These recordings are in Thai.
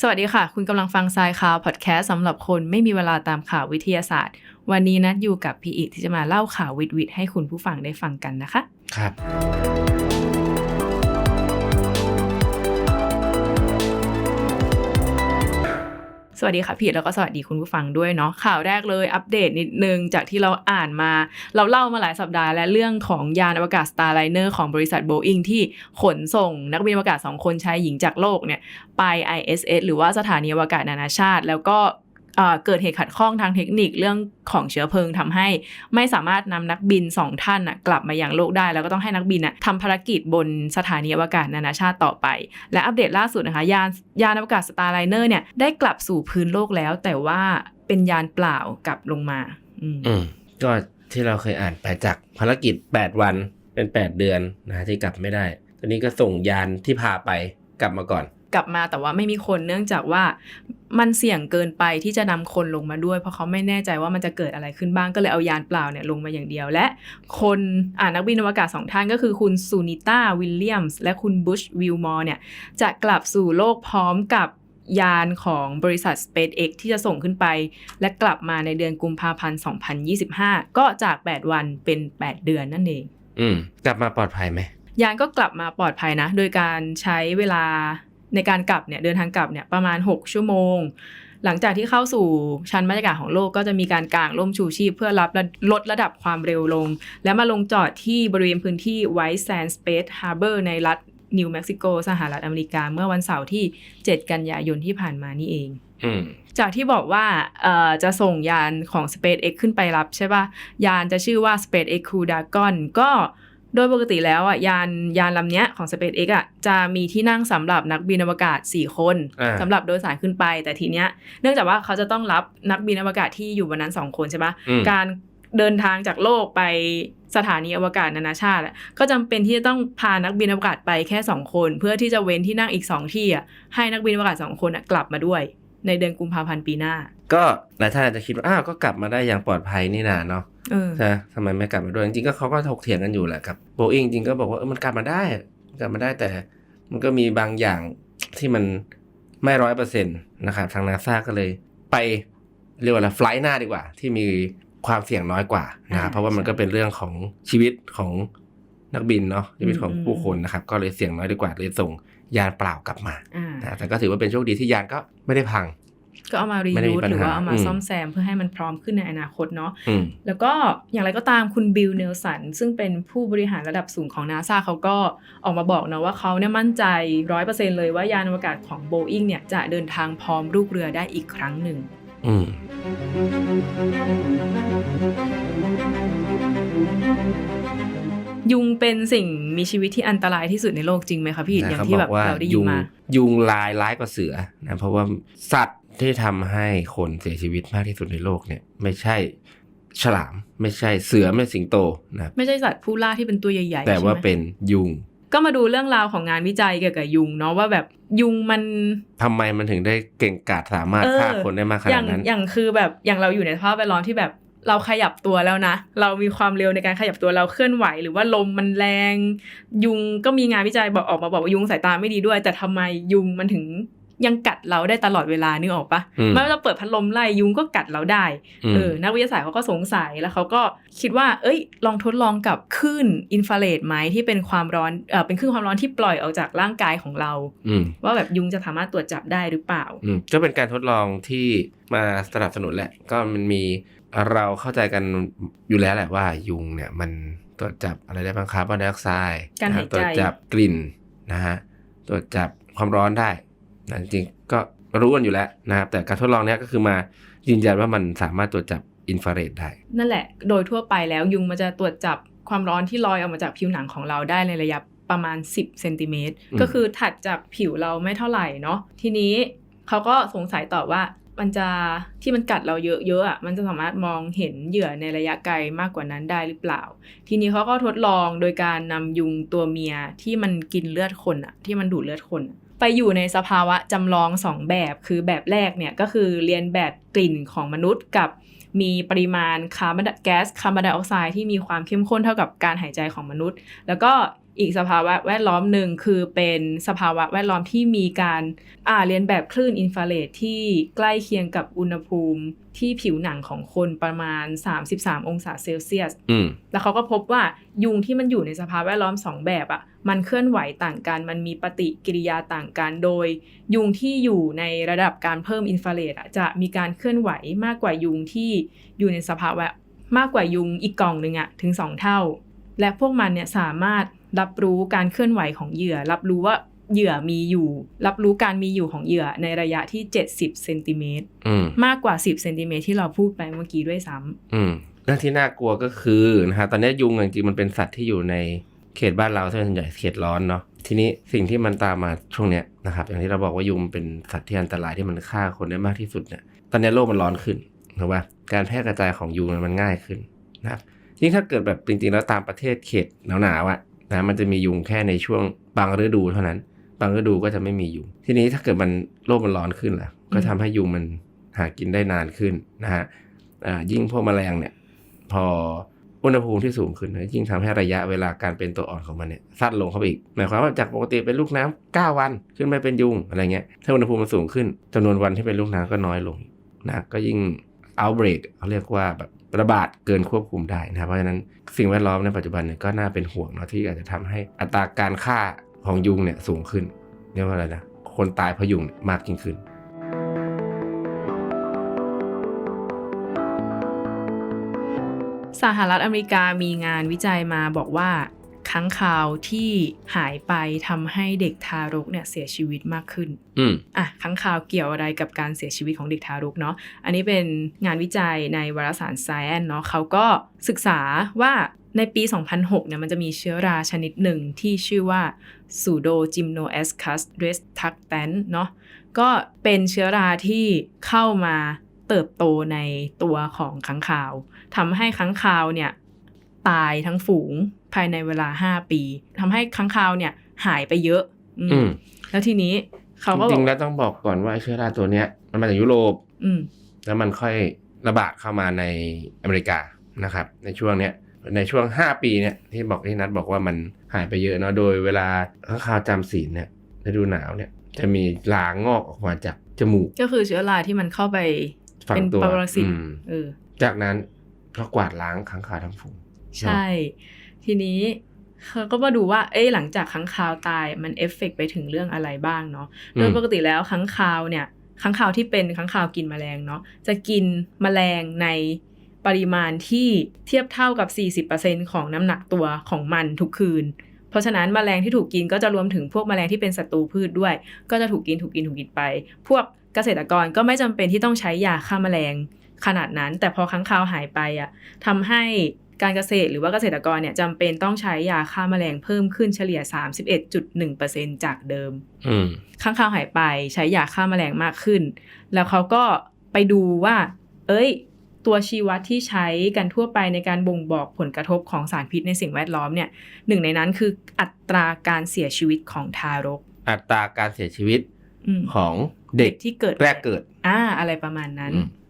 สวัสดีค่ะ คุณกำลังฟังทรายข่าวพอดแคสต์สำหรับคนไม่มีเวลาตามข่าววิทยาศาสตร์ วันนี้นัดอยู่กับพี่อิที่จะมาเล่าข่าววิทวิทให้คุณผู้ฟังได้ฟังกันนะคะ ครับ สวัสดีค่ะพี่แล้วก็สวัสดีคุณผู้ฟังด้วยเนาะข่าวแรกเลยอัปเดตนิดนึงจากที่เราอ่านมา เราเล่ามาหลายสัปดาห์และเรื่องของยานอวกาศ Starliner ของบริษัท Boeing ที่ขนส่งนักบินอวกาศ 2 คนชายหญิงจากโลกเนี่ยไป ISS หรือว่าสถานีอวกาศนานาชาติ แล้วก็ เกิดเหตุขัดข้องทางเทคนิคเรื่องของเชื้อเพลิงทำให้ไม่สามารถนำนักบินสองท่านน่ะกลับมายังโลกได้ แล้วก็ต้องให้นักบินน่ะทำภารกิจบนสถานีอวกาศนานาชาติต่อไป และอัปเดตล่าสุดนะคะ ยานยานอวกาศ Starliner เนี่ยได้กลับสู่พื้นโลกแล้ว แต่ว่าเป็นยานเปล่ากลับลงมาอืมอืมก็ที่เราเคยอ่านไปจากภารกิจ 8 วันเป็น 8 เดือนนะที่กลับไม่ได้ตอนนี้ก็ส่งยานที่พาไปกลับมาก่อน กลับมาแต่ว่าไม่มีคนเนื่องจากว่ามันเสี่ยงเกินไปที่จะนำคนลงมาด้วย เพราะเขาไม่แน่ใจว่ามันจะเกิดอะไรขึ้นบ้างก็เลยเอายานเปล่าเนี่ยลงมาอย่างเดียว และคนอ่านักบินอวกาศสองท่านก็คือคุณซูนิต้าวิลเลียมส์และคุณบุชวิลมอร์เนี่ยจะกลับสู่โลกพร้อมกับยานของบริษัท SpaceX ที่จะส่งขึ้นไป และกลับมาในเดือนกุมภาพันธ์ 2025 ก็จาก 8 วันเป็น 8 เดือนนั่นเอง อืม กลับมาปลอดภัยไหมยานก็กลับมาปลอดภัยนะ โดยการใช้เวลา ในการกลับเนี่ยเดินทางกลับเนี่ยประมาณ 6 ชั่วโมง หลังจากที่เข้าสู่ชั้นบรรยากาศของโลกก็จะมีการกางร่มชูชีพ เพื่อรับและลดระดับความเร็วลง และมาลงจอดที่บริเวณพื้นที่ White Sands Space Harbor ในรัฐนิวเม็กซิโกสหรัฐอเมริกาเมื่อวันเสาร์ที่ 7 กันยายนที่ผ่านมานี่เองอืมจากที่บอกว่าเอ่อจะส่งยานของ SpaceX ขึ้นไปรับใช่ปะยานจะชื่อว่า SpaceX Crew Dragon ก็ โดยปกติแล้วอะยานยานลำเนี้ยของ SpaceX อะจะมีที่นั่งสำหรับนักบินอวกาศ 4 คนอ่าสำหรับโดยสารขึ้นไป แต่ทีเนี้ยเนื่องจากว่าเขาจะต้องรับนักบินอวกาศที่อยู่บนนั้น 2 คนใช่ปะอืมการเดินทางจากโลกไปสถานีอวกาศนานาชาติอะก็จำเป็นที่จะต้องพานักบินอวกาศไปแค่ 2 คน เพื่อที่จะเว้นที่นั่งอีก 2 ที่อะให้นักบินอวกาศ 2 คนอะกลับมาด้วย ในเดือนกุมภาพันธ์ปีหน้า ก็หลายท่านอาจจะคิดว่าอ้าวก็กลับมาได้อย่างปลอดภัยนี่นาเนาะเออใช่ทำไมไม่กลับมาด้วยจริงๆก็เขาก็ถกเถียงกันอยู่แหละครับโบอิงจริงก็บอกว่าเออมันกลับมาได้กลับมาได้แต่ มันก็มีบางอย่างที่มันไม่ร้อยเปอร์เซ็นต์นะครับทางนาซาก็เลยไปเรียกว่าอะไรไฟล์หน้าดีกว่า ที่มีความเสี่ยงน้อยกว่านะครับอ่าเพราะว่ามันก็เป็นเรื่องของชีวิตของนักบินเนาะชีวิตของอืมผู้คนนะครับ ก็เลยเสี่ยงน้อยดีกว่าเลยส่ง ยานเปล่ากลับมาอ่านะแต่ก็ถือว่าเป็นโชคดีที่ยานก็ไม่ได้พัง ก็เอามารีไม่ได้มียูสปัญหรือว่าหาเอามาอืมซ่อมแซมเพื่อให้มันพร้อมขึ้นในอนาคตเนาะอืมแล้วก็อย่างไรก็ตามคุณบิลเนลสัน ซึ่งเป็นผู้บริหารระดับสูงของนาซาเขาก็ออกมาบอกนะว่าเขาเนี่ยมั่นใจร้อยเปอร์เซ็นเลยว่ายานอวกาศของโบอิงเนี่ยจะเดินทางพร้อมลูกเรือได้อีกครั้งหนึ่งอืมยุงเป็นสิ่ง มีชีวิตที่อันตรายที่สุดในโลกจริงไหมคะพี่นะอย่างเขาที่บแบอบกว่าเราได้ยิยุนงมายุงลายร้ายกว่าเสือนะเพราะว่าสัตว์ที่ทำให้คนเสียชีวิตมากที่สุดในโลกเนี่ย ไม่ใช่ฉลามไม่ใช่เสือไม่ใช่สิงโตนะครับไม่ใช่สัตว์ผู้ล่าที่เป็นตัวใหญ่ๆแต่ว่าใช่ไหมเป็นยุง ก็มาดูเรื่องราวของงานวิจัยเกี่ยวกับยุงเนาะว่าแบบยุงมันทำไมมันถึงได้เก่งกาจสามารถเออฆ่าคนได้มากขอนาย่าดงนั้น อย่างคือแบบอย่างเราอยู่ในสภาพแวดล้อมที่แบบ เราขยับตัวแล้วนะ เรามีความเร็วในการขยับตัวเราเคลื่อนไหว หรือว่าลมมันแรง ยุงก็มีงานวิจัยบอกออกมาบอกว่ายุงสายตาไม่ดีด้วย แต่ทำไมยุงมันถึงยังกัดเราได้ตลอดเวลานึกออกปะอืมไม่ว่าจะเปิดพัดลมไล่ยุงก็กัดเราได้อืมเออ นักวิทยาศาสตร์เขาก็สงสัยแล้วเขาก็คิดว่า เอ้ย ลองทดลองกับคลื่นอินฟราเรดไหมที่เป็นความร้อน เออเป็นคลื่นความร้อนที่ปล่อยออกจากร่างกายของเราอืมว่าแบบยุงจะสามารถตรวจจับได้หรือเปล่าอืมก็เป็นการทดลองที่มาสนับสนุนแหละ ก็มันมี เราเข้าใจกันอยู่แล้วแหละว่ายุงเนี่ยมันตรวจจับอะไรได้บ้างคาร์บอนไดออกไซด์การหายใจตรวจจับกลิ่นนะฮะตรวจจับความร้อนได้นะจริงๆก็รู้กันอยู่แล้วนะครับแต่การทดลองเนี้ยก็คือมายืนยันว่ามันสามารถตรวจจับอินฟราเรดได้ นั่นแหละ โดยทั่วไปแล้วยุงมันจะตรวจจับความร้อนที่ลอยออกมาจากผิวหนังของเราได้ในระยะประมาณ 10เซนติเมตรอืมก็คือถัดจากผิวเราไม่เท่าไหร่เนาะทีนี้เขาก็สงสัยต่อว่า มันจะที่มันกัดเราเยอะๆอะมันจะสามารถมองเห็นเหยื่อในระยะไกลมากกว่านั้นได้หรือเปล่า ทีนี้เขาก็ทดลองโดยการนำยุงตัวเมียที่มันกินเลือดคนอะที่มันดูดเลือดคน ไปอยู่ในสภาวะจำลองสองแบบ คือแบบแรกเนี่ยก็คือเรียนแบบกลิ่นของมนุษย์กับมีปริมาณคาร์บอนแก๊สคาร์บอนไดออกไซด์ที่มีความเข้มข้นเท่ากับการหายใจของมนุษย์ แล้วก็ อีกสภาวะแวดล้อมหนึ่งคือเป็นสภาวะแวดล้อมที่มีการอ่าเรียนแบบคลื่นอินฟราเรดที่ใกล้เคียงกับอุณหภูมิที่ผิวหนังของคนประมาณ 33 องศาเซลเซียสอืมแล้วเขาก็พบว่ายุงที่มันอยู่ในสภาพแวดล้อมสองแบบอะ่ะ มันเคลื่อนไหวต่างกัน มันมีปฏิกิริยาต่างกัน โดย ยุงที่อยู่ในระดับการเพิ่มอินฟราเรดอะจะมีการเคลื่อนไหวมากกว่ายุงที่อยู่ในสภาวะมากกว่ายุงอีกกล่องหนึ่งอะถึงสองเท่า และพวกมันเนี่ยสามารถรับรู้การเคลื่อนไหวของเหยื่อ รับรู้ว่าเหยื่อมีอยู่ รับรู้การมีอยู่ของเหยื่อในระยะที่ 70เซนติเมตรอืมมากกว่า 10เซนติเมตรที่เราพูดไปเมื่อกี้ด้วยซ้ำอืมเรื่องที่น่ากลัวก็คือนะฮะตอนนี้ยุงจริงๆมันเป็นสัตว์ที่อยู่ในเขตบ้านเราส่วนใหญ่เขตร้อนเนาะทีนี้สิ่งที่มันตามมาช่วงเนี้ยนะครับอย่างที่เราบอกว่ายุงเป็นสัตว์ที่อันตรายที่มันฆ่าคนได้มากที่สุดเนี่ยตอนนี้โลกมันร้อนขึ้นถูกป่ะการแพร่กระจายของยุงมันง่ายขึ้นนะครับยิ่งถ้าเกิดแบบจริงๆแล้วตามประเทศเขตหนาวๆอะ นะมันจะมียุงแค่ในช่วงบางฤดูเท่านั้น บางฤดูก็จะไม่มียุง ทีนี้ถ้าเกิดมันโลกมันร้อนขึ้นล่ะ ก็ทำให้ยุงมันหากินได้นานขึ้นนะฮะอ่ายิ่งพวกแมลงเนี่ย พออุณหภูมิที่สูงขึ้นเนี่ยยิ่งทำให้ระยะเวลาการเป็นตัวอ่อนของมันเนี่ยสั้นลงเข้าไปอีก หมายความว่าจากปกติเป็นลูกน้ำ9วันขึ้นไปเป็นยุงอะไรเงี้ย ถ้าอุณหภูมิมันสูงขึ้นจำนวนวันที่เป็นลูกน้ำก็น้อยลงนะก็ยิ่ง outbreak เขาเรียกว่าแบบ ระบาดเกินควบคุมได้นะครับเพราะฉะนั้นสิ่งแวดล้อมในปัจจุบันเนี่ยก็น่าเป็นห่วงเนาะที่อาจจะทำให้อัตราการฆ่าของยุงเนี่ยสูงขึ้นเรียกว่าอะไรนะคนตายเพราะยุงยมากยิ่งขึ้นสหรัฐอเมริกามีงานวิจัยมาบอกว่า ค้างคาวที่หายไปทำให้เด็กทารกเนี่ยเสียชีวิตมากขึ้น อืมอะค้างคาวเกี่ยวอะไรกับการเสียชีวิตของเด็กทารกเนาะ อันนี้เป็นงานวิจัยในวารสาร Science เนาะเขาก็ศึกษาว่าในปี 2006 เนี่ยมันจะมีเชื้อราชนิดหนึ่งที่ชื่อว่า Pseudogymnoascus restructans เนาะก็เป็นเชื้อราที่เข้ามาเติบโตในตัวของค้างคาวทำให้ค้างคาวเนี่ย ตายทั้งฝูงภายในเวลา5ปีทำให้ค้างคาวเนี่ยหายไปเยอะ อืมอืมแล้วทีนี้เขาก็จบอริกงๆแล้วต้องบอกก่อนว่าไอ้เชื้อราตัวเนี้ย มันมาจากยุโรป อืมแล้วมันค่อยระบาดเข้ามาในอเมริกานะครับ ในช่วงเนี้ยในช่วง 5 ปีเนี่ยที่บอกที่นัดบอกว่ามันหายไปเยอะเนาะโดยเวลาข้างคาวจำศีลเนี่ยฤดูหนาวเนี่ย จะมีลางงอกออกมาจากจมูก ก็คือเชื้อราที่มันเข้าไปฝังเป็นตัวปรสิตอืมเออจากนั้นก็กวาดล้างข้างคาวทั้งฝูง ใช่ ทีนี้เขาก็มาดูว่า เอ้ยหลังจากค้างคาวตายมันเอฟเฟกต์ไปถึงเรื่องอะไรบ้างเนาะโดยปกติแล้วค้างคาวเนี่ยค้างคาวที่เป็นค้างคาวกินแมลงเนาะจะกินแมลงในปริมาณที่เทียบเท่ากับ 40%ของน้ำหนักตัวของมันทุกคืน เพราะฉะนั้นแมลงที่ถูกกินก็จะรวมถึงพวกแมลงที่เป็นศัตรูพืชด้วย ก็จะถูกกินถูกกินถูกกินไป พวกเกษตรกรก็ไม่จำเป็นที่ต้องใช้ยาฆ่าแมลงขนาดนั้น แต่พอค้างคาวหายไปอะทำให้ การเกษตรหรือว่าเกษตรกรเนี่ยจำเป็นต้องใช้ยาฆ่าแมลงเพิ่มขึ้นเฉลี่ย 31.1%จากเดิมอืมข้างคาวหายไปใช้ยาฆ่าแมลงมากขึ้น แล้วเขาก็ไปดูว่า เอ้ย ตัวชี้วัดที่ใช้กันทั่วไปในการบ่งบอกผลกระทบของสารพิษในสิ่งแวดล้อมเนี่ยหนึ่งในนั้นคืออัตราการเสียชีวิตของทารก อัตราการเสียชีวิตอืมของเด็กที่เกิดแรกเกิด อ่า อะไรประมาณนั้นอืมอืม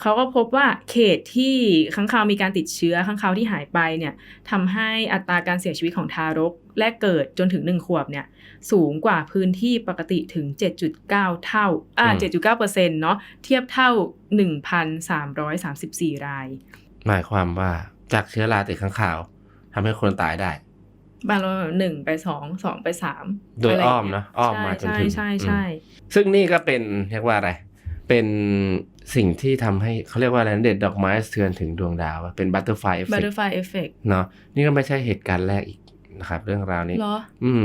เขาก็พบว่าเขตที่ค้างคาวมีการติดเชื้อค้างคาวที่หายไปเนี่ยทำให้อัตราการเสียชีวิตของทารกแรกเกิดจนถึงหนึ่งขวบเนี่ยสูงกว่าพื้นที่ปกติถึง 7.9 เท่าอ่า7.9เปอร์เซ็นต์เนาะเทียบเท่า 1,334 ราย หมายความว่าจากเชื้อราติดข้างคาวทำให้คนตายได้บางเราหนึ่งไปสองสองไปสามโดยะไรอ้อมย่งงี้นะอ้อมมาจนใช่ถึงใช่อืมใช่ซึ่งนี่ก็เป็นเรียกว่าอะไร เป็น สิ่งที่ทำให้เขาเรียกว่าอะไรนะเด็ดดอกไม้เทือนถึงดวงดาวอะเป็นบัตเตอร์ไฟเอฟเฟบัตกเตอร์ไฟเอฟเฟกต์เนาะนี่ก็ไม่ใช่เหตุการณ์แรกอีกนะครับ เรื่องราวนี้เหรออืม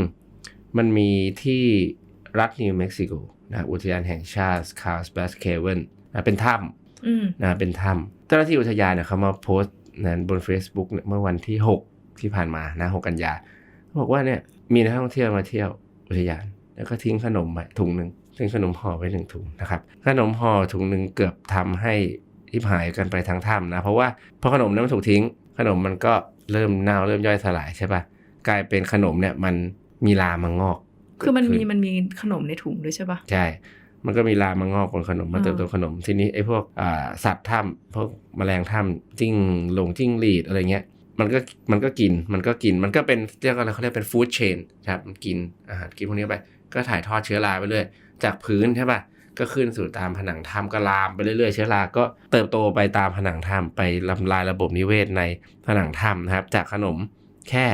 มันมีที่รัฐนิวเม็กซิโกนะอุทยานแห่งชาติคาร์สแบสเคเวนนะเป็นถ้ำอืมนะเป็นถ้ำเจ้าหน้าที่อุทยานเนี่ยเขามาโพสต์นั้นบน Facebook เนี่ยเมื่อวันที่ 6 ที่ผ่านมานะ6กันยาเขาบอกว่าเนี่ยมีนักท่องเที่ยวมาเที่ยวอุทยาน แล้วก็ทิ้งขนมไปถุงหนึ่ง ทิ้งขนมห่อไว้หนึ่งถุงนะครับขนมห่อถุงหนึ่งเกือบทำให้ทิพหายกันไปทั้งถ้ำนะ เพราะว่าพอขนมนั้นมันถูกทิ้ง ขนมมันก็เริ่มเน่าเริ่มย่อยสลายใช่ปะกลายเป็นขนมเนี่ยมันมีลามังงอก คือมันมีเกิดขึ้มันมีขนมในถุงด้วยใช่ปะใช่ มันก็มีลามังงอกบนขนมมาอ่าเติมตัวขนมทีนี้ไอ้พวกอ่าสัตว์ถ้ำพวกแมลงถ้ำจิ้งหลงจิ้งหรีดอะไรเงี้ยมันก็มันก็กินมันก็กินมันก็เป็นเรียกอะไรเขาเรียกเป็นฟู้ดเชนครับมันกินอาหารกินพวกนี้ไป ก็ถ่ายทอดเชื้อราไปเรื่อยจากพื้นใช่ป่ะก็ขึ้นสู่ตามผนังถ้ำก็ลามไปเรื่อยๆเชื้อราก็เติบโตไปตามผนังถ้ำไปลำลายระบบนิเวศในผนังถ้ำนะครับ จากขนมแค่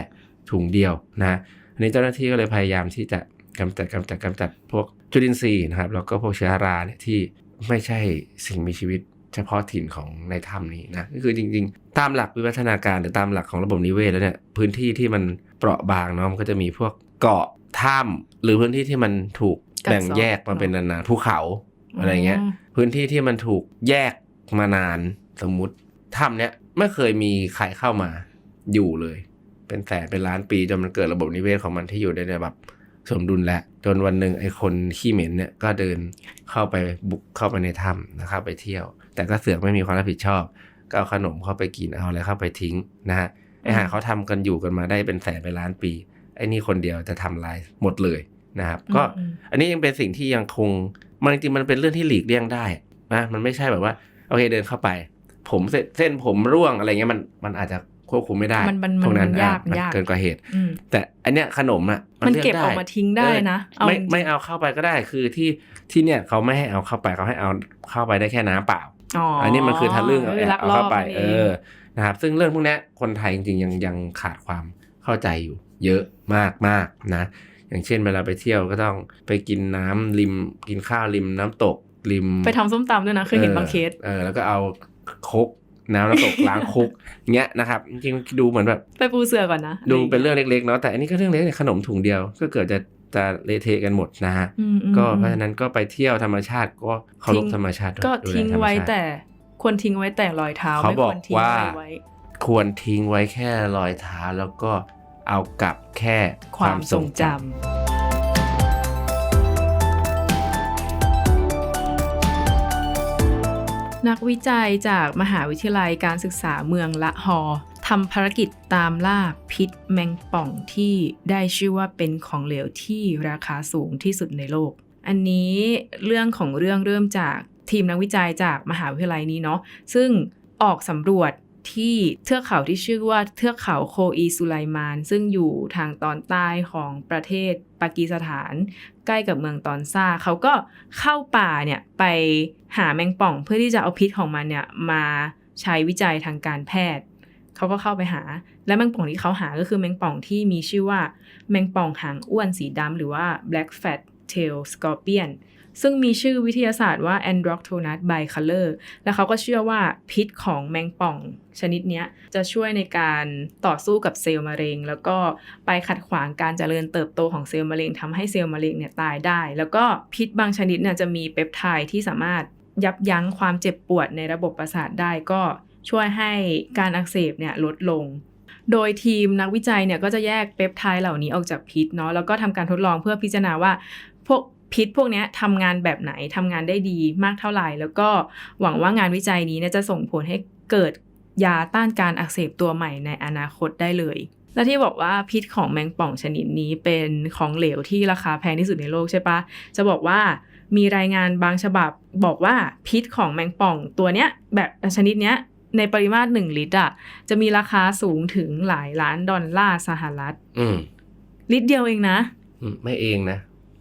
ถุงเดียวนะอันนี้เจ้าหน้าที่ก็เลยพยายามที่จะกำจัดกำจัดกำจัดพวกจุลินทรีย์นะครับแล้วก็พวกเชื้อราเนี่ยที่ไม่ใช่สิ่งมีชีวิตเฉพาะถิ่นของในถ้ำนี้นะก็คือจริง ๆ ตามหลักวิวัฒนาการหรือตามหลักของระบบนิเวศแล้วเนี่ยพื้นที่ที่มันเปราะบางเนาะมันก็จะมีพวกเกาะ ถ้ำหรือพื้นที่ที่มันถูกแบ่งแยกมาเป็นนานๆภูเขาอะไรเงี้ย พื้นที่ที่มันถูกแยกมานานสมมุติถ้ำเนี้ยไม่เคยมีใครเข้ามาอยู่เลย เป็นแสนเป็นล้านปีจนมันเกิดระบบนิเวศของมันที่อยู่ได้ในแบบสมดุลแล้วจนวันหนึ่งไอ้คนขี้เหม็นเนี่ยก็เดินเข้าไปบุกเข้าไปในถ้ำนะครับไปเที่ยว แต่ก็เสือกไม่มีความรับผิดชอบ ก็เอาขนมเข้าไปกินเอาอะไรเข้าไปทิ้งนะฮะไอ้ห่าเขาทำกันอยู่กันมาได้เป็นแสนเป็นล้านปี ไอ้นี่คนเดียวจะทำลายหมดเลยนะครับ ก็อืมอันนี้ยังเป็นสิ่งที่ยังคงมันจริงๆมันเป็นเรื่องที่หลีกเลี่ยงได้นะมันไม่ใช่แบบว่าโอเคเดินเข้าไป ผมเส้นเส้นผมร่วงอะไรเงี้ยมันมันอาจจะควบคุมไม่ได้มันมันตรงนั้นมันยากอะมันยากเกินกว่าเหตุอืมแต่อันเนี้ยขนมอะมันลืเก็บได้ออกมาทิ้งได้นะเออไม่จริงๆไม่เอาเข้าไปก็ได้คือที่ที่เนี่ยเขาไม่ให้เอาเข้าไปเขาให้เอาเข้าไปได้แค่น้ำเปล่าอ๋ออัอันนี้มันคือทะลึ่งเอาลักเอาลอเข้าบไปนั่นเอเองอนะครับซึ่งเรื่องพวกเนี้ยคนไทยจริงๆยังยังขาดความ เข้าใจอยู่เยอะมากมากนะ อย่างเช่นเวลาไปเที่ยวก็ต้องไปกินน้ำริมกินข้าวริมน้ำตกริม ไปทำส้มตำด้วยนะเคยเห็นบางเคสเออแล้วก็เอาครกน้ำน้ำตกล้างครกเงี้ยนะครับจริงๆดูเหมือนแบบไปปูเสือก่อนนะ ดูเป็นเรื่องเล็กๆเนาะแต่อันนี้ก็เรื่องเล็กเนี่ยขนมถุงเดียว ก็เกิดจะจะเละเทะกันหมดนะฮะอืมอืมก็อืมเพราะฉะนั้นก็ไปเที่ยวธรรมชาติก็เคารพทิ้งธรรมชาติด้วยก็ดูแลทิ้งธรรมไว้ชาติแต่ควรทิ้งไว้แต่รอยเท้าเขาไม่บคอกวรทิ้งว่าอะไรไว้ ควรทิ้งไว้แค่รอยเท้าแล้วก็ เอากับแค่ความทรงจำนักวิจัยจากมหาวิทยาลัยการศึกษาเมืองละฮอทำภารกิจตามล่าพิษแมงป่องที่ได้ชื่อว่าเป็นของเหลวที่ราคาสูงที่สุดในโลก อันนี้เรื่องของเรื่องเริ่มจากทีมนักวิจัยจากมหาวิทยาลัยนี้เนาะซึ่งออกสำรวจ ที่เทือกเขาที่ชื่อว่าเทือกเขาโคอีสุไลมาน ซึ่งอยู่ทางตอนใต้ของประเทศปากีสถาน ใกล้กับเมืองตอนซาเขาก็เข้าป่าเนี่ยไปหาแมงป่องเพื่อที่จะเอาพิษของมันเนี่ยมาใช้วิจัยทางการแพทย์เขาก็เข้าไปหา และแมงป่องที่เขาหาก็คือแมงป่องที่มีชื่อว่าแมงป่องหางอ้วนสีดำหรือว่า black fat tail scorpion ซึ่งมีชื่อวิทยาศาสตร์ว่า Androctonus bicolor และเขาก็เชื่อว่าพิษของแมงป่องชนิดนี้จะช่วยในการต่อสู้กับเซลล์มะเร็ง แล้วก็ไปขัดขวางการเจริญเติบโตของเซลล์มะเร็งทำให้เซลล์มะเร็งเนี่ยตายได้ แล้วก็พิษบางชนิดเนี่ยจะมีเปปไทด์ที่สามารถยับยั้งความเจ็บปวดในระบบประสาทได้ก็ช่วยให้การอักเสบเนี่ยลดลง โดยทีมนักวิจัยเนี่ยก็จะแยกเปปไทด์เหล่านี้ออกจากพิษเนาะแล้วก็ทำการทดลองเพื่อพิจารณาว่าพวก พิษพวกเนี้ยทำงานแบบไหนทำงานได้ดีมากเท่าไหร่ แล้วก็หวังว่างานวิจัยนี้เนี่ยจะส่งผลให้เกิดยาต้านการอักเสบตัวใหม่ในอนาคตได้เลย และที่บอกว่าพิษของแมงป่องชนิดนี้เป็นของเหลวที่ราคาแพงที่สุดในโลกใช่ปะจะบอกว่ามีรายงานบางฉบับบอกว่าพิษของแมงป่องตัวเนี้ยแบบชนิดเนี้ยในปริมาตร1ลิตรอะจะมีราคาสูงถึงหลายล้านดอลลาร์สหรัฐอืมลิตรเดียวเองนะอืมไม่เองนะ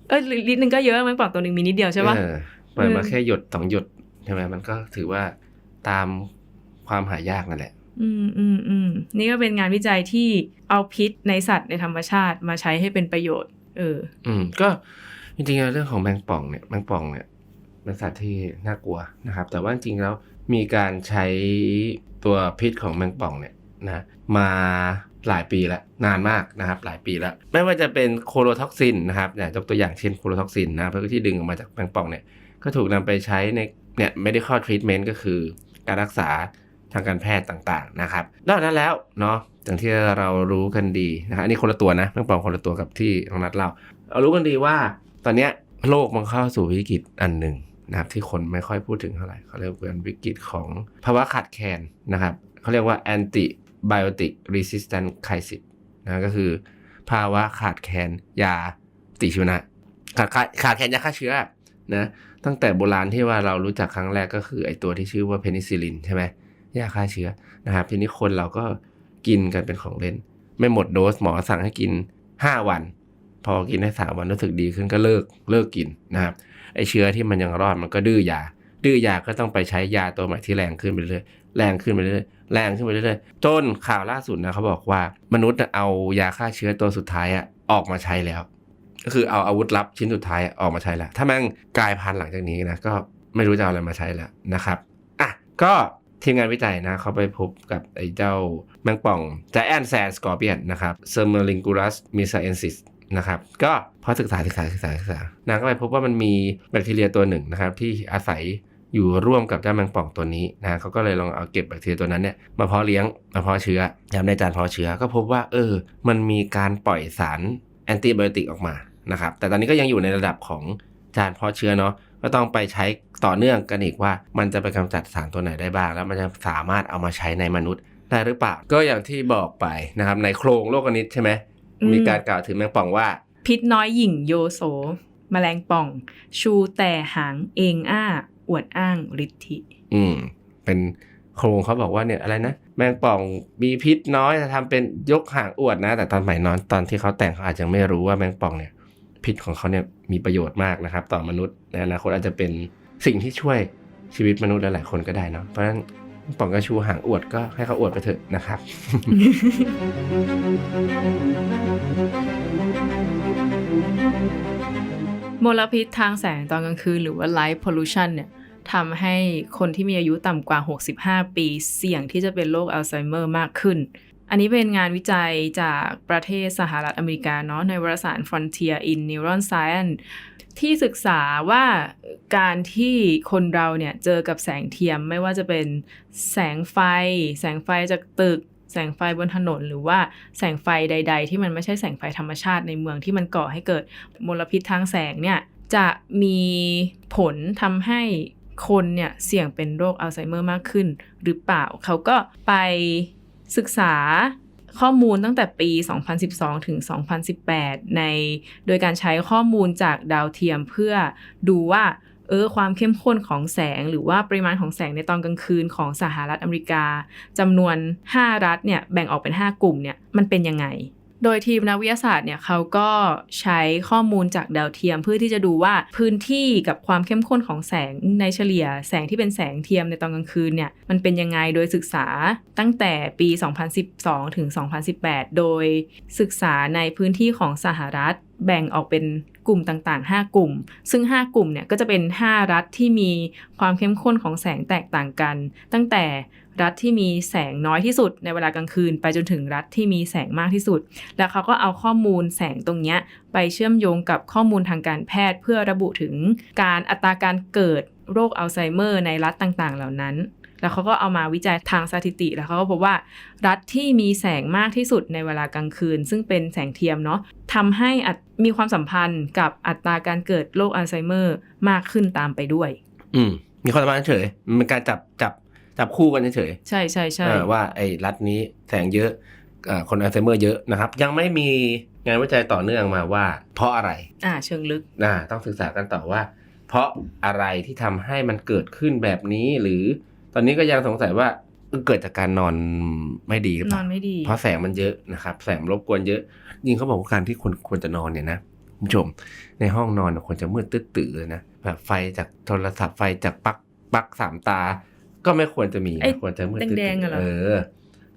เอ้ยลิลิตรหนึ่งก็เยอะแมงป่องตัวหนึ่งมีนิดเดียวใช่ปะเออปล่อยมาเออแค่หยดสองหยดใช่ไหมมันก็ถือว่าตามความหายากนั่นแหละ อืมอืมอืมนี่ก็เป็นงานวิจัยที่เอาพิษในสัตว์ในธรรมชาติมาใช้ให้เป็นประโยชน์ เออ อืม ก็จริงๆเรื่องของแมงป่องเนี่ยแมงป่องเนี่ยเป็นสัตว์ที่น่ากลัวนะครับ แต่ว่าจริงๆแล้วมีการใช้ตัวพิษของแมงป่องเนี่ยนะมา หลายปีแล้วนานมากนะครับหลายปีแล้ว ไม่ว่าจะเป็นโคโรท็อกซินนะครับอย่างยกตัวอย่างเช่นโคโรท็อกซินนะเพื่อที่ดึงออกมาจากแมงป่องเนี่ยก็ถูกนำไปใช้ในเนี่ย medical treatment ก็คือการรักษาทางการแพทย์ต่างๆนะครับนอกจากนั้นแล้วเนาะอย่างที่เรารู้กันดีนะครับอันนี้คนละตัวนะแมงป่องคนละตัวกับที่น้องนัดเล่าเรารู้กันดีว่าตอนเนี้ยโลกมันเข้าสู่วิกฤตอันหนึ่งนะครับที่คนไม่ค่อยพูดถึงเท่าไหร่เขาเรียกว่าวิกฤตของภาวะขาดแคลนนะครับเขาเรียกว่า Biotic resistant crisis นะก็คือ ภาวะขาดแคลนยาปฏิชีวนะ ขาดขาดขาดแคลนยาฆ่าเชื้อนะตั้งแต่โบราณที่ว่าเรารู้จักครั้งแรกก็คือไอตัวที่ชื่อว่าเพนิซิลินใช่ไหมยาฆ่าเชื้อนะครับทีนี้คนเราก็กินกันเป็นของเล่น ไม่หมดโดสหมอสั่งให้กิน 5 วัน พอกินได้สามวันรู้สึกดีขึ้นก็เลิกเลิกกินนะครับไอเชื้อที่มันยังรอดมันก็ดื้อยา ดื้อยาก็ต้องไปใช้ยาตัวใหม่ที่แรงขึ้นไปเรื่อยแรงขึ้นไปเรื่อยแรงขึ้นไปเรื่อยจนข่าวล่าสุดนะเขาบอกว่ามนุษย์เอายาฆ่าเชื้อตัวสุดท้ายอะออกมาใช้แล้ว ก็คือเอาอาวุธลับชิ้นสุดท้ายออกมาใช้แล้ว ถ้าแม่งกลายพันธุ์หลังจากนี้นะก็ไม่รู้จะเอาอะไรมาใช้แล้วนะครับอะก็ทีมงานวิจัยนะเขาไปพบกับไอ้เจ้าแมงป่อง Giant Sand Scorpion นะครับ s e r m e r l i n g u r u s misaensis นะครับก็พอศึกษาศึกษาศึกษาศึกษานางก็ไปพบว่ามันมีแบคทีเรียตัวหนึ่งนะครับที่อาศัย อยู่ร่วมกับเจ้าแมงป่องตัวนี้นะเขาก็เลยลองเอาเก็บแบคทีเรียตัวนั้นเนี่ยมาเพาะเลี้ยงมาเพาะเชื้อทำในจานเพาะเชื้อก็พบว่าเออ มันมีการปล่อยสารแอนติไบโอติกออกมานะครับแต่ตอนนี้ก็ยังอยู่ในระดับของจานเพาะเชื้อเนาะก็ต้องไปใช้ต่อเนื่องกันอีกว่า มันจะไปกำจัดสารตัวไหนได้บ้าง แล้วมันจะสามารถเอามาใช้ในมนุษย์ได้หรือเปล่า ก็อย่างที่บอกไปนะครับในโครงโลกอนิตใช่ไหมอืมมีการกล่าวถึงแมงป่องว่า พิษน้อยหยิ่งโยโสแมลงป่อง ชูแต่หางเองอ้า อวดอ้างฤทธิอืม เป็นโครงเขาบอกว่าเนี่ยอะไรนะแมงป่องมีพิษน้อยจะทำเป็นยกหางอวดนะ แต่ตอนใหม่นอนตอนที่เขาแต่งเขาอาจจะไม่รู้ว่าแมงป่องเนี่ย พิษของเขาเนี่ยมีประโยชน์มากนะครับ ต่อมนุษย์ในอนาคตอาจจะเป็นสิ่งที่ช่วยชีวิตมนุษย์หลายๆคนก็ได้เนาะเพราะฉะนั้นแมงป่องก็ชูหางอวดก็ให้เขาอวดไปเถอะนะครับ มลพิษทางแสงตอนกลางคืนหรือว่า light pollution เนี่ยทำให้คนที่มีอายุต่ำกว่า 65 ปีเสี่ยงที่จะเป็นโรคอัลไซเมอร์มากขึ้น อันนี้เป็นงานวิจัยจากประเทศสหรัฐอเมริกาเนาะในวารสาร Frontier in Neuron Science ที่ศึกษาว่าการที่คนเราเนี่ยเจอกับแสงเทียมไม่ว่าจะเป็นแสงไฟ แสงไฟจากตึก แสงไฟบนถนน หรือว่าแสงไฟใด ๆ ที่มันไม่ใช่แสงไฟธรรมชาติในเมืองที่มันก่อให้เกิดมลพิษทางแสงเนี่ยจะมีผลทำให้คนเนี่ยเสี่ยงเป็นโรคอัลไซเมอร์มากขึ้นหรือเปล่า เขาก็ไปศึกษาข้อมูลตั้งแต่ปี 2012 ถึง 2018 ในโดยการใช้ข้อมูลจากดาวเทียมเพื่อดูว่า เออความเข้มข้นของแสงหรือว่าปริมาณของแสงในตอนกลางคืนของสหรัฐอเมริกาจำนวน 5 รัฐเนี่ยแบ่งออกเป็น 5 กลุ่มเนี่ยมันเป็นยังไง โดยทีมนักวิทยาศาสตร์เนี่ยเขาก็ใช้ข้อมูลจากดาวเทียม เพื่อที่จะดูว่าพื้นที่กับความเข้มข้นของแสงในเฉลี่ย แสงที่เป็นแสงเทียมในตอนกลางคืนเนี่ยมันเป็นยังไงโดยศึกษาตั้งแต่ปี 2012 ถึง 2018 โดยศึกษาในพื้นที่ของสหรัฐแบ่งออกเป็นกลุ่มต่างๆ 5 กลุ่ม ซึ่ง 5 กลุ่มเนี่ยก็จะเป็น 5 รัฐที่มีความเข้มข้นของแสงแตกต่างกัน ตั้งแต่ รัฐที่มีแสงน้อยที่สุดในเวลากลางคืน ไปจนถึงรัฐที่มีแสงมากที่สุด แล้วเขาก็เอาข้อมูลแสงตรงเนี้ยไปเชื่อมโยงกับข้อมูลทางการแพทย์ เพื่อระบุถึงการอัตราการเกิดโรคอัลไซเมอร์ ในรัฐต่างๆ เหล่านั้นแล้วเขาก็เอามาวิจัยทางสถิติ แล้วเขาก็พบว่า รัฐที่มีแสงมากที่สุดในเวลากลางคืน ซึ่งเป็นแสงเทียมเนาะทำให้มีความสัมพันธ์กับอัตราการเกิดโรคอัลไซเมอร์มากขึ้นตามไปด้วย อืมมีความสัมพันธ์เฉยมันเป็นการจับจับ จับคู่กันเฉยใช่ใช่ใช่เออว่าไอ้รัฐนี้แสงเยอะเอ่อคนอัลไซเมอร์เยอะนะครับ ยังไม่มีงานวิจัยต่อเนื่องมาว่า เพราะอะไร อ่า เชิงลึกนะต้องศึกษากันต่อว่า เพราะอะไรที่ทำให้มันเกิดขึ้นแบบนี้ หรือตอนนี้ก็ยังสงสัยว่าเออเกิดจากการนอนไม่ดีหรือเปนอล่านไม่ดี เพราะแสงมันเยอะนะครับ แสงรบกวนเยอะ ยิงเขาบอกว่าการที่คนควรจะนอนเนี่ยนะคุณผู้ชม ในห้องนอนน่ะควรจะมืดตึ๊ดตื่เลยนะแบบไฟจากโทรศัพท์ไฟจากปลั๊กปลั๊กสามตา ก็ไม่ควรจะมีนะไอ้ควรจะมืดตึ๊ดแดงๆอะเหรอเออ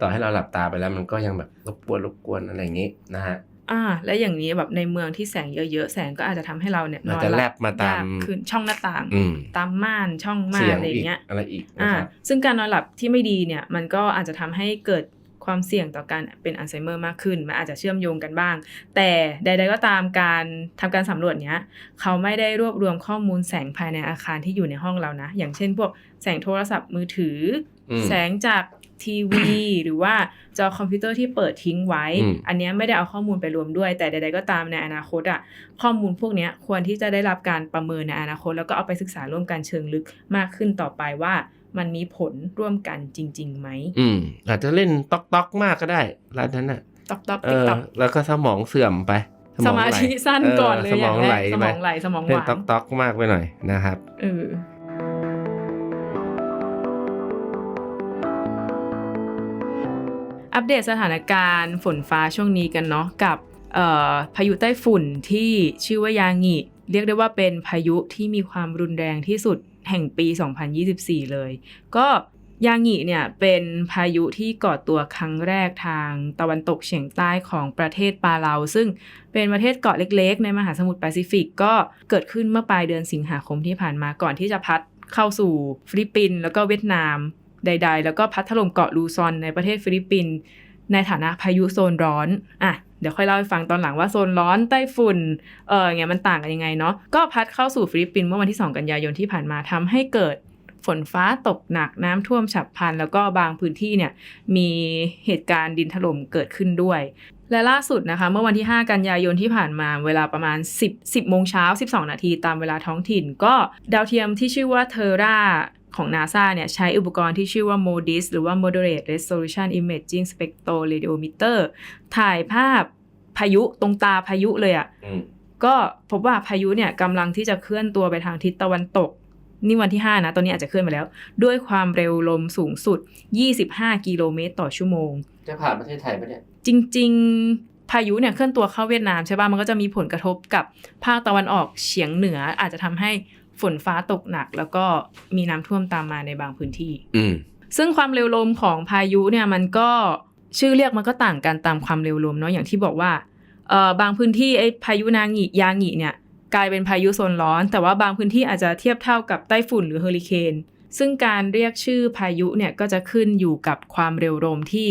ต่อให้เราหลับตาไปแล้วมันก็ยังแบบรบกวนรบกวนอะไรอย่างงี้นะฮะอ่า และอย่างนี้แบบในเมืองที่แสงเยอะๆแสงก็อาจจะทำให้เราเนี่ยนอาจอนจะหแลลับบมาตามยกขึ้นช่องหน้าต่างอืมตามม่านช่องม่าเสีนยงอะไรออีกย่างเงี้ยอะไรอีกนะอ่าครับซึ่งการนอนหลับที่ไม่ดีเนี่ย มันก็อาจจะทำให้เกิด ความเสี่ยงต่อการเป็นอัลไซเมอร์มากขึ้น มันอาจจะเชื่อมโยงกันบ้าง แต่ใด ๆ ก็ตามการทำการสำรวจเนี้ย เขาไม่ได้รวบรวมข้อมูลแสงภายในอาคารที่อยู่ในห้องเรานะ อย่างเช่น พวกแสงโทรศัพท์มือถืออมแสงจากทีวีหรือว่าจอคอมพิวเตอร์ที่เปิดทิ้งไว้อืมอันเนี้ยไม่ได้เอาข้อมูลไปรวมด้วย แต่ใด ๆ ก็ตามในอนาคตอะข้อมูลพวกเนี้ยควรที่จะได้รับการประเมินในอนาคต แล้วก็เอาไปศึกษาร่วมกันเชิงลึกมากขึ้นต่อไปว่า มันมีผลร่วมกันจริงๆไหมอืม อาจจะเล่นต๊อกต๊อกมากก็ได้ร้านนั้นน่ะตอกตอกเอติ๊กอตอกแล้วก็สมองเสื่อมไปสองมาไหลธิสั้นก่อนเลยสอมอย่างงแรไหลกสไปมองไหลสมองหเล่นวานต๊อกต๊อกมากไปหน่อยนะครับเอออัปเดตสถานการณ์ฝนฟ้าช่วงนี้กันเนาะกับเอ่อพายุไต้ฝุ่นที่ชื่อว่ายางิเรียกได้ว่าเป็นพายุที่มีความรุนแรงที่สุด แห่งปี 2024 เลย ก็ยางิเนี่ยเป็นพายุที่ก่อตัวครั้งแรกทางตะวันตกเฉียงใต้ของประเทศปาเลา ซึ่งเป็นประเทศเกาะเล็กๆ ในมหาสมุทรแปซิฟิกก็เกิดขึ้นเมื่อปลายเดือนสิงหาคมที่ผ่านมาก่อนที่จะพัดเข้าสู่ฟิลิปปินส์แล้วก็เวียดนามใด ๆ แล้วก็พัดถล่มเกาะลูซอนในประเทศฟิลิปปินส์ในฐานะพายุโซนร้อนอะ เดี๋ยวค่อยเล่าให้ฟังตอนหลังว่าโซนร้อนไต้ฝุ่น เออไงมันต่างกันยังไงเนาะ ก็พัดเข้าสู่ฟิลิปปินส์เมื่อวันที่ 2 กันยายนที่ผ่านมาทำให้เกิดฝนฟ้าตกหนักน้ำท่วมฉับพลัน แล้วก็บางพื้นที่เนี่ยมีเหตุการณ์ดินถล่มเกิดขึ้นด้วย และล่าสุดนะคะเมื่อวันที่ 5 กันยายนที่ผ่านมาเวลาประมาณ 10 10โมงเช้า 12 นาทีตามเวลาท้องถิ่น ก็ดาวเทียมที่ชื่อว่าเทอร่า ของ NASA เนี่ยใช้อุปกรณ์ที่ชื่อว่า MODIS หรือว่า Moderate Resolution Imaging Spectroradiometer ถ่ายภาพพายุตรงตาพายุเลยอะ่ะอืมก็พบว่าพายุเนี่ยกำลังที่จะเคลื่อนตัวไปทางทิศตะวันตก นี่วันที่ 5 นะ ตอนนี้อาจจะเคลื่อนไปแล้ว ด้วยความเร็วลมสูงสุด 25 กิโลเมตรต่อชั่วโมง จะผ่านประเทศไทยปะเนี่ย จริง ๆ พายุเนี่ยเคลื่อนตัวเข้าเวียดนามใช่ป่ะ มันก็จะมีผลกระทบกับภาคตะวันออกเฉียงเหนืออาจจะทำให้ ฝนฟ้าตกหนัก แล้วก็มีน้ำท่วมตามมาในบางพื้นที่อืมซึ่งความเร็วลมของพายุเนี่ยมันก็ชื่อเรียกมันก็ต่างกันตามความเร็วลมเนาะอย่างที่บอกว่าเอ่อบางพื้นที่ไอ้พายุนางิยางิเนี่ยกลายเป็นพายุโซนร้อน แต่ว่าบางพื้นที่อาจจะเทียบเท่ากับไต้ฝุ่นหรือเฮอริเคนซึ่งการเรียกชื่อพายุเนี่ยก็จะขึ้นอยู่กับความเร็วลมที่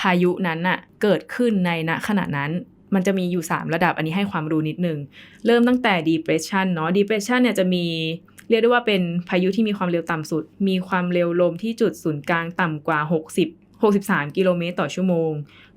พายุนั้นน่ะเกิดขึ้นในณขณะนั้น มันจะมีอยู่ 3 ระดับอันนี้ให้ความรู้นิดนึง เริ่มตั้งแต่ depression เนาะ depression เนี่ยจะมีเรียกได้ว่าเป็นพายุที่มีความเร็วต่ำสุด มีความเร็วลมที่จุดศูนย์กลางต่ำกว่า 60 63 กิโลเมตรต่อชั่วโมง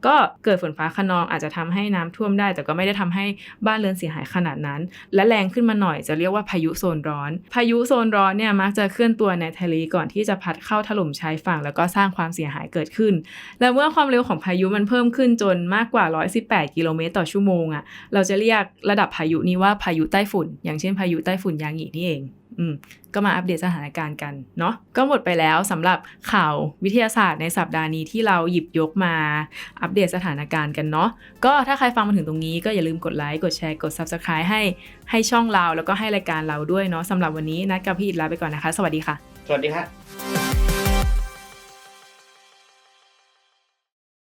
ก็เกิดฝนฟ้าคะนองอาจจะทำให้น้ำท่วมได้ แต่ก็ไม่ได้ทำให้บ้านเรือนเสียหายขนาดนั้น และแรงขึ้นมาหน่อยจะเรียกว่าพายุโซนร้อน พายุโซนร้อนเนี่ยมักจะเคลื่อนตัวในทะเลก่อนที่จะพัดเข้าถล่มชายฝั่ง แล้วก็สร้างความเสียหายเกิดขึ้น และเมื่อความเร็วของพายุมันเพิ่มขึ้นจนมากกว่า 118 กิโลเมตรต่อชั่วโมงอะ่ะเราจะเรียกระดับพายุนี้ว่าพายุใต้ฝุ่น อย่างเช่นพายุใต้ฝุ่นยางินี่เอง อืมก็มาอัปเดตสถานการณ์กันเนาะก็หมดไปแล้วสำหรับข่าววิทยาศาสตร์ในสัปดาห์นี้ที่เราหยิบยกมาอัปเดตสถานการณ์กันเนาะก็ถ้าใครฟังมาถึงตรงนี้ก็อย่าลืมกดไลค์กดแชร์กด Subscribe ให้ให้ช่องเราแล้วก็ให้รายการเราด้วยเนาะสำหรับวันนี้นัดกับพี่อิดลาไปก่อนนะคะ สวัสดีค่ะ สวัสดีครับ